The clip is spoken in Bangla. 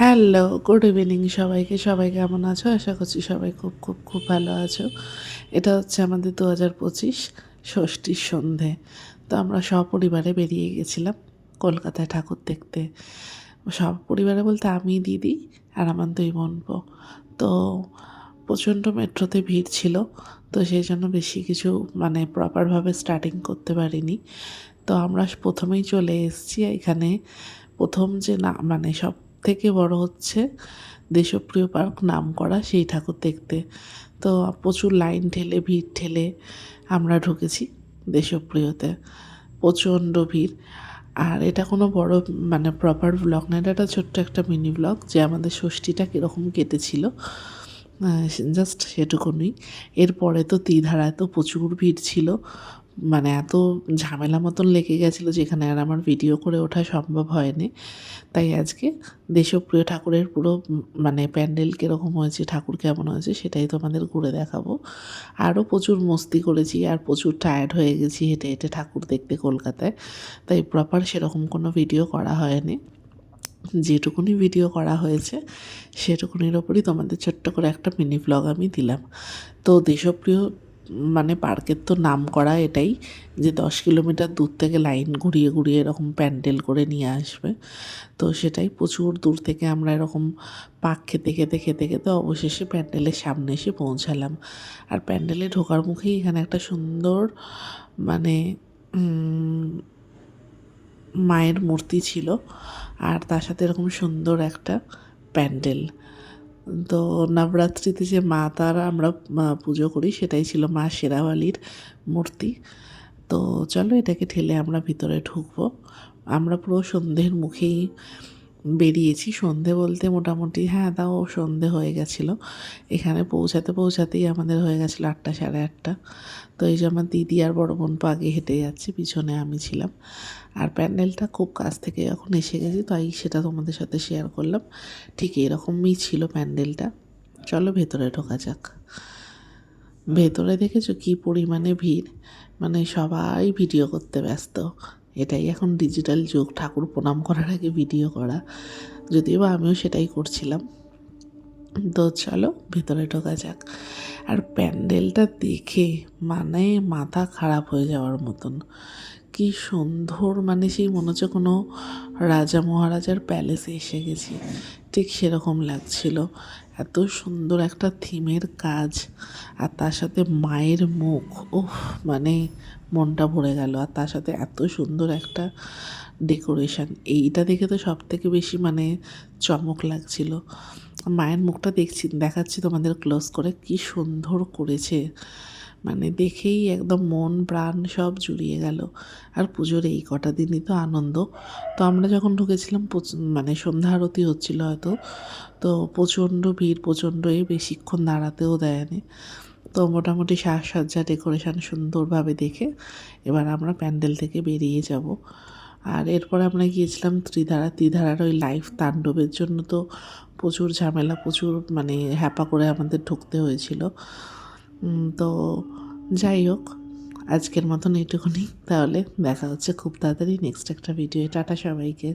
হ্যালো গুড ইভিনিং সবাইকে। সবাই কেমন আছো? আশা করছি সবাই খুব খুব খুব ভালো আছো। এটা হচ্ছে আমাদের দু হাজার পঁচিশ ষষ্ঠীর সন্ধে। তো আমরা সপরিবারে বেরিয়ে গেছিলাম কলকাতায় ঠাকুর দেখতে। সব পরিবারে বলতে আমি, দিদি আর আমার দুই বোনপো তো প্রচণ্ড মেট্রোতে ভিড় ছিল, তো সেই জন্য বেশি কিছু মানে প্রপারভাবে স্টার্টিং করতে পারিনি। তো আমরা প্রথমেই চলে এসেছি এখানে। প্রথম যে না মানে সব থেকে বড় হচ্ছে দেশপ্রিয় পার্ক নাম করা সেই ঠাকুর দেখতে। তো প্রচুর লাইন ঠেলে, ভিড় ঠেলে আমরা ঢুকেছি দেশপ্রিয়তে। প্রচণ্ড ভিড়। আর এটা কোনো বড় মানে প্রপার ব্লগ না, এটা একটা ছোট্ট একটা মিনি ব্লগ যে আমাদের ষষ্ঠীটা কীরকম কেটেছিল। জাস্ট সেটুকুনি এরপরে তো তীধারায় তো প্রচুর ভিড় ছিল। মানে এত ঝামেলা মতন লেগে গেছিল যেখানে আর আমার ভিডিও করে ওঠা সম্ভব হয়নি। তাই আজকে দেশপ্রিয় ঠাকুরের পুরো মানে প্যান্ডেল কীরকম হয়েছে, ঠাকুর কেমন হয়েছে সেটাই তোমাদের ঘুরে দেখাবো। আরও প্রচুর মস্তি করেছি আর প্রচুর টায়ার্ড হয়ে গেছি হেঁটে হেঁটে ঠাকুর দেখতে কলকাতায়। তাই প্রপার সেরকম কোনো ভিডিও করা হয়নি। যেটুকুনি ভিডিও করা হয়েছে সেটুকুনির ওপরই তোমাদের ছোট্ট করে একটা মিনি ব্লগ আমি দিলাম। তো দেশপ্রিয় মানে পার্কের তো নাম করা এটাই যে দশ কিলোমিটার দূর থেকে লাইন ঘুরিয়ে ঘুরিয়ে এরকম প্যান্ডেল করে নিয়ে আসবে। তো সেটাই প্রচুর দূর থেকে আমরা এরকম পাক খেতে খেতে খেতে খেতে অবশেষে প্যান্ডেলের সামনে এসে পৌঁছালাম। আর প্যান্ডেলে ঢোকার মুখেই এখানে একটা সুন্দর মানে মায়ের মূর্তি ছিল। আর তার সাথে এরকম সুন্দর একটা প্যান্ডেল। তো নবরাত্রিতে যে মা তারা আমরা পুজো করি সেটাই ছিল মা শেরাওয়ালির মূর্তি। তো চলো এটাকে ঠেলে আমরা ভিতরে ঢুকবো। আমরা পুরো সন্ধ্যের মুখেই বেরিয়েছি সন্ধে বলতে মোটামুটি হ্যাঁ তাও সন্ধে হয়ে গেছিল। এখানে পৌঁছাতে পৌঁছাতেই আমাদের হয়ে গেছিল আটটা সাড়ে আটটা। তো এই যে আমার দিদি আর বড় বোন আগে হেঁটে যাচ্ছে, পিছনে আমি ছিলাম। আর প্যান্ডেলটা খুব কাছ থেকে যখন এসে গেছি, তাই সেটা তোমাদের সাথে শেয়ার করলাম। ঠিক এরকমই ছিল প্যান্ডেলটা। চলো ভেতরে ঢোকা যাক। ভেতরে দেখেছ কী পরিমাণে ভিড়? মানে সবাই ভিডিও করতে ব্যস্ত। এটাই এখন ডিজিটাল যুগ, ঠাকুর প্রণাম করার আগে ভিডিও করা। যদিও বা আমিও সেটাই করছিলাম। তো চলো, ভেতরে ঢোকা যাক। আর প্যান্ডেলটা দেখে মানে মাথা খারাপ হয়ে যাওয়ার মতন। কি সুন্দর মানে সেই মনে হচ্ছে কোনো রাজা মহারাজার প্যালেসে এসে গেছি। ঠিক সেরকম লাগছিল। এত সুন্দর একটা থিমের কাজ। আর তার সাথে মায়ের মুখ ও মানে মনটা ভরে গেল। আর তার সাথে এত সুন্দর একটা ডেকোরেশন এইটা দেখে তো সব থেকে বেশি মানে চমক লাগছিল। মায়ের মুখটা দেখছি, দেখাচ্ছি তোমাদের ক্লোজ করে। কি সুন্দর করেছে। মানে দেখেই একদম মন, প্রাণ সব জুড়িয়ে গেল। আর পুজোর এই কটা দিনই তো আনন্দ। তো আমরা যখন ঢুকেছিলাম মানে সন্ধ্যা আরতি হচ্ছিল হয়তো, তো প্রচণ্ড ভিড়, প্রচণ্ড এই বেশিক্ষণ দাঁড়াতেও দেয়নি। তো মোটামুটি সাজসজ্জা, ডেকোরেশন সুন্দরভাবে দেখে এবার আমরা প্যান্ডেল থেকে বেরিয়ে যাব। আর এরপর আমরা গিয়েছিলাম ত্রিধারা। ত্রিধারার ওই লাইভ তাণ্ডবের জন্য তো প্রচুর ঝামেলা, প্রচুর মানে হ্যাপা করে আমাদের ঢুকতে হয়েছিল। তো যাই হোক, আজকের মতন এটুকুনি তাহলে দেখা হচ্ছে খুব তাড়াতাড়ি নেক্সট একটা ভিডিও টাটা সবাইকে।